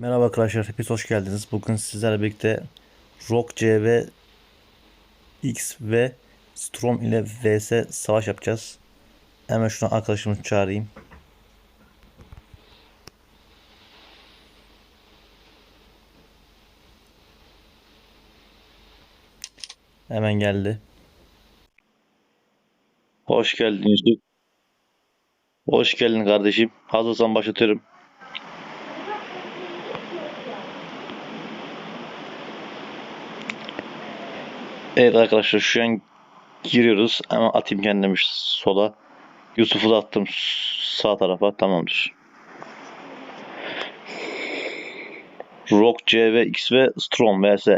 Merhaba arkadaşlar, hepiniz hoş geldiniz. Bugün sizlerle birlikte Rock CV X ve Strom ile vs savaş yapacağız. Hemen şunu arkadaşımı çağırayım. Hemen geldi. Hoş geldin Yusuf. Hoş geldin kardeşim. Hazırsan başlatıyorum. Evet arkadaşlar şu an giriyoruz ama atayım kendimi sola. Yusuf'u da attım sağ tarafa tamamdır. Rock C ve X ve Strom vs.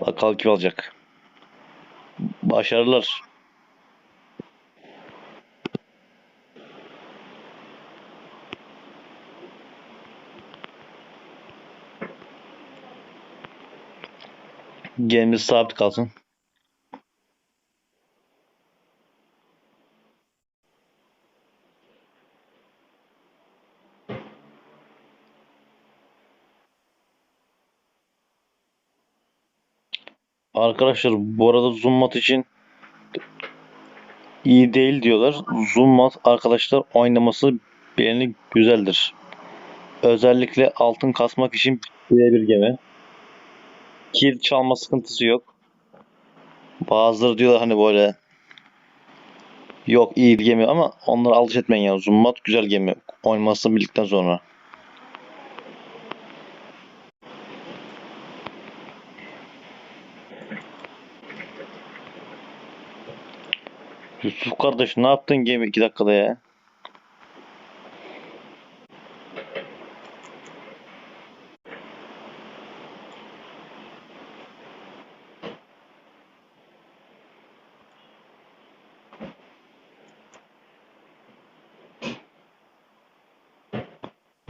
Bakalım kim alacak. Başarılar. Gemimiz sabit kalsın. Arkadaşlar bu arada zoom mat için iyi değil diyorlar. Zoom mat arkadaşlar oynaması beğeni güzeldir. Özellikle altın kasmak için birebir gemi. Kill çalma sıkıntısı yok. Bazıları diyorlar hani böyle yok iyi bir gemi ama onları alış etmeyin ya. Zumbat güzel gemi. Oynamasını bildikten sonra. Yusuf kardeş ne yaptın gemi 2 dakikada ya?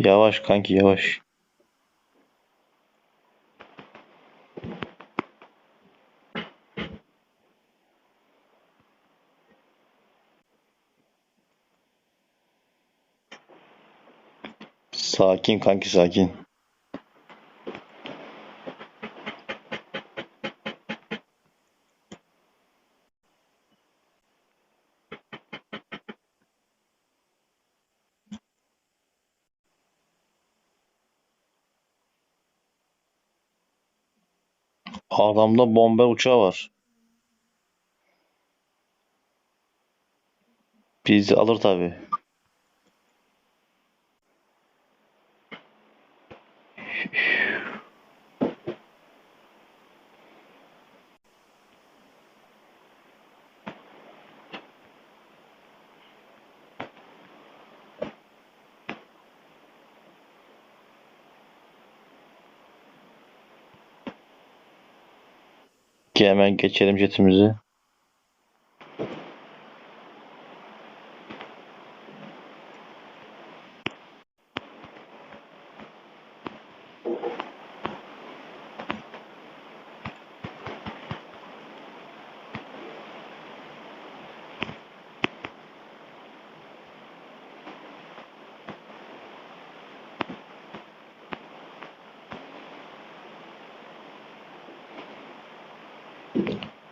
Yavaş kanki yavaş. Sakin kanki sakin. Adamda bomber uçağı var. Bizi alır tabi. Ki hemen geçelim jetimizi.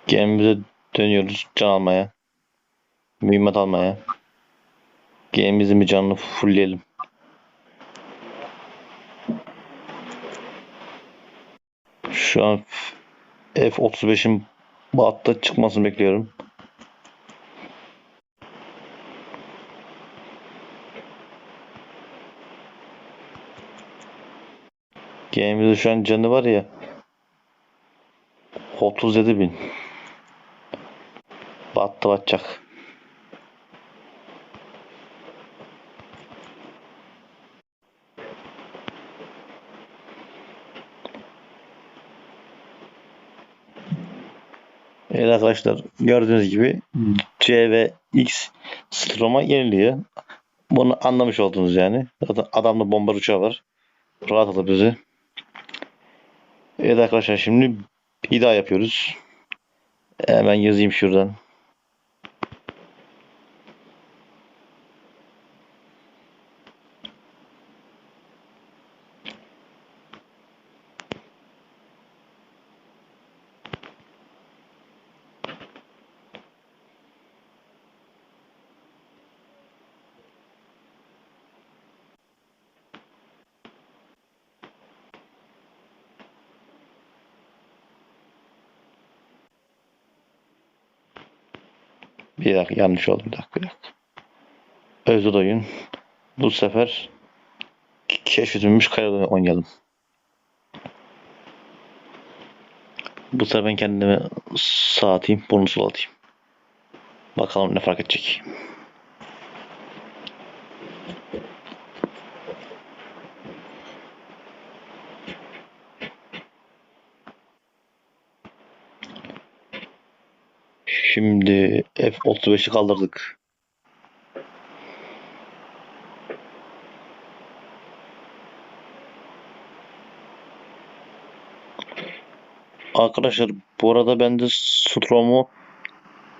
Gemimize dönüyoruz can almaya. Mühimmat almaya. Gemimizin bir canını fullleyelim. Şu an F-35'in batta çıkmasını bekliyorum. Gemimizde şu an canı var ya 37 bin. Battı batacak. Evet arkadaşlar gördüğünüz gibi C ve X Strom'a yeniliyor. Bunu anlamış oldunuz yani. Zaten adamda bomba uçağı var. Rahat alır bizi. Evet arkadaşlar şimdi bir daha yapıyoruz. Hemen yazayım şuradan. Bir dakika yanlış oldu bir dakika bir dakika. Özel oyun. Bu sefer keşfedilmiş kaya oyunu oynayalım. Bu sefer ben kendime sağ atayım, burnu sol. Bakalım ne fark edecek. Şimdi F35'i kaldırdık. Arkadaşlar bu arada ben de Strom'u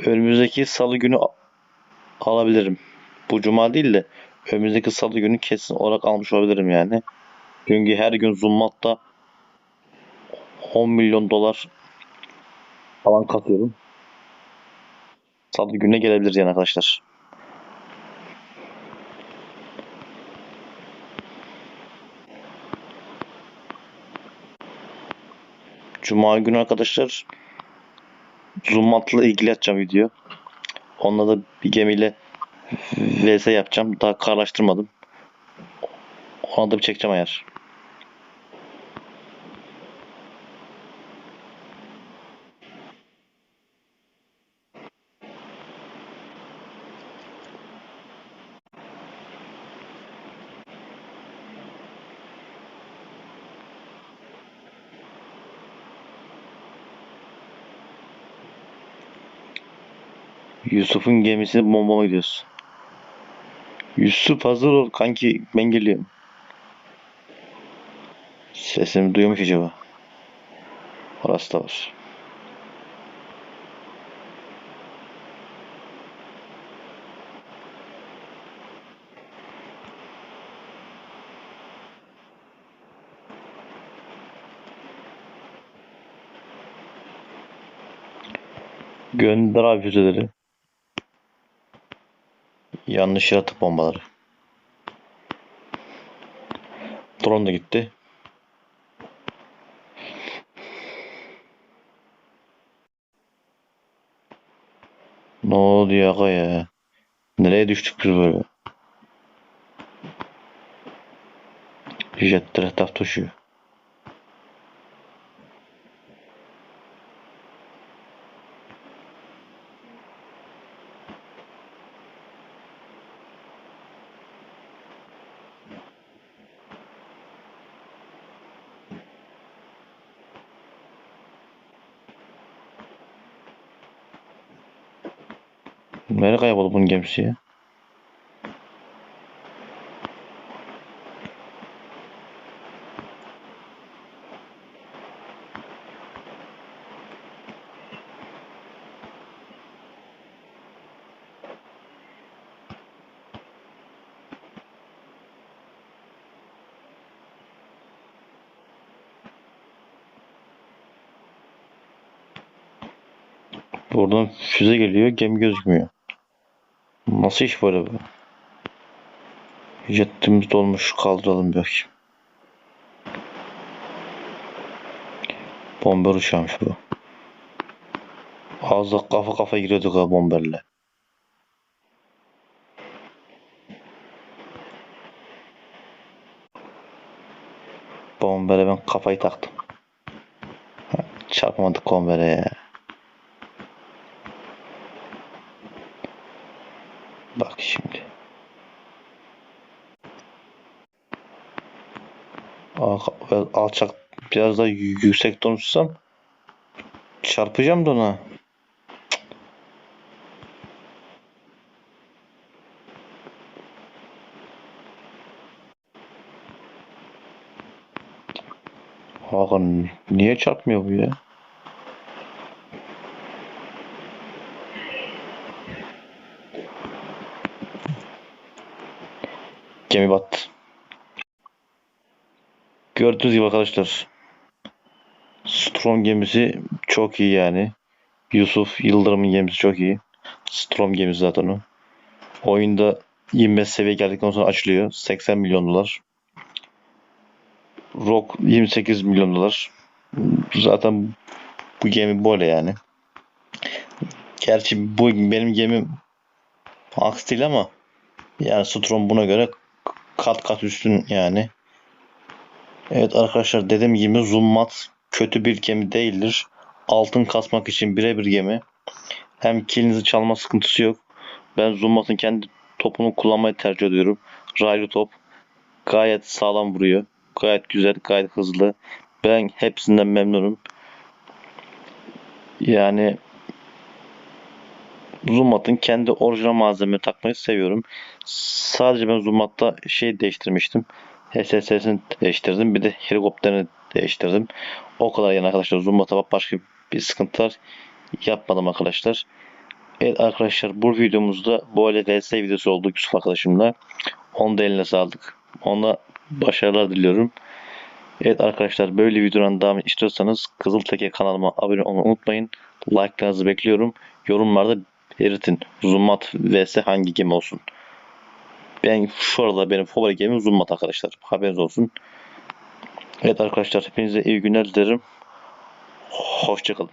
önümüzdeki salı günü alabilirim. Bu cuma değil de önümüzdeki salı günü kesin olarak almış olabilirim yani. Çünkü her gün Zummat'ta 10 milyon dolar falan katıyorum. Salı gününe gelebilir yani arkadaşlar. Cuma günü arkadaşlar Zummat'la ilgili atacağım video. Onunla da bir gemiyle VS yapacağım. Daha karlaştırmadım. Ona da bir çekeceğim ayar. Yusuf'un gemisini bombama gidiyoruz. Yusuf hazır ol kanki ben geliyorum. Sesimi duyuyormuş acaba? Orası da var. Gönder abi füzeleri. Yanlış yere bombaları. Drone da gitti. Ne oldu ya aga ya? Nereye düştük biz böyle? Jet etraf taşıyor. Nereye kayboldu bunun gemisi ya? Buradan füze geliyor, gemi gözükmüyor. Nasıl iş böyle bu? Jetimiz dolmuş, kaldıralım bir. Bomber uçağmış bu. Az da kafa kafa giriyorduk ha bomberle. Bombere ben kafayı taktım. Çarpamadık bombere ya. Alçak biraz yü- yüksek uçsam çarpacağım da ona. Hakan niye çarpmıyor bu ya? Gemi battı. Gördüğünüz gibi arkadaşlar. Strom gemisi çok iyi yani. Yusuf Yıldırım'ın gemisi çok iyi. Strom gemisi zaten o. Oyunda 25 seviye geldikten sonra açılıyor. 80 milyon dolar. Rock 28 milyon dolar. Zaten bu gemi böyle yani. Gerçi bu benim gemim aks değil ama yani Strom buna göre kat kat üstün yani. Evet arkadaşlar dediğim gibi Zummat kötü bir gemi değildir. Altın kasmak için birebir gemi. Hem kilinizi çalma sıkıntısı yok. Ben Zummat'ın kendi topunu kullanmayı tercih ediyorum. Raylı top. Gayet sağlam vuruyor. Gayet güzel, gayet hızlı. Ben hepsinden memnunum. Yani Zummat'ın kendi orijinal malzeme takmayı seviyorum. Sadece ben Zummat'ta şey değiştirmiştim. HSS'sini değiştirdim. Bir de helikopterini değiştirdim. O kadar yani arkadaşlar Zummat'a başka bir sıkıntılar yapmadım arkadaşlar. Evet arkadaşlar bu videomuzda böyle VS videosu oldu Yusuf arkadaşımla. Onu da eline sağlık. Ona başarılar diliyorum. Evet arkadaşlar böyle videoların devamını istiyorsanız Kızılteke kanalıma abone olmayı unutmayın. Like'larınızı bekliyorum. Yorumlarda belirtin. Zummat vs hangi gemi olsun. Ben şu arada benim favori gemim Zummat arkadaşlar. Haberiniz olsun. Evet arkadaşlar hepinize iyi günler dilerim. Hoşçakalın.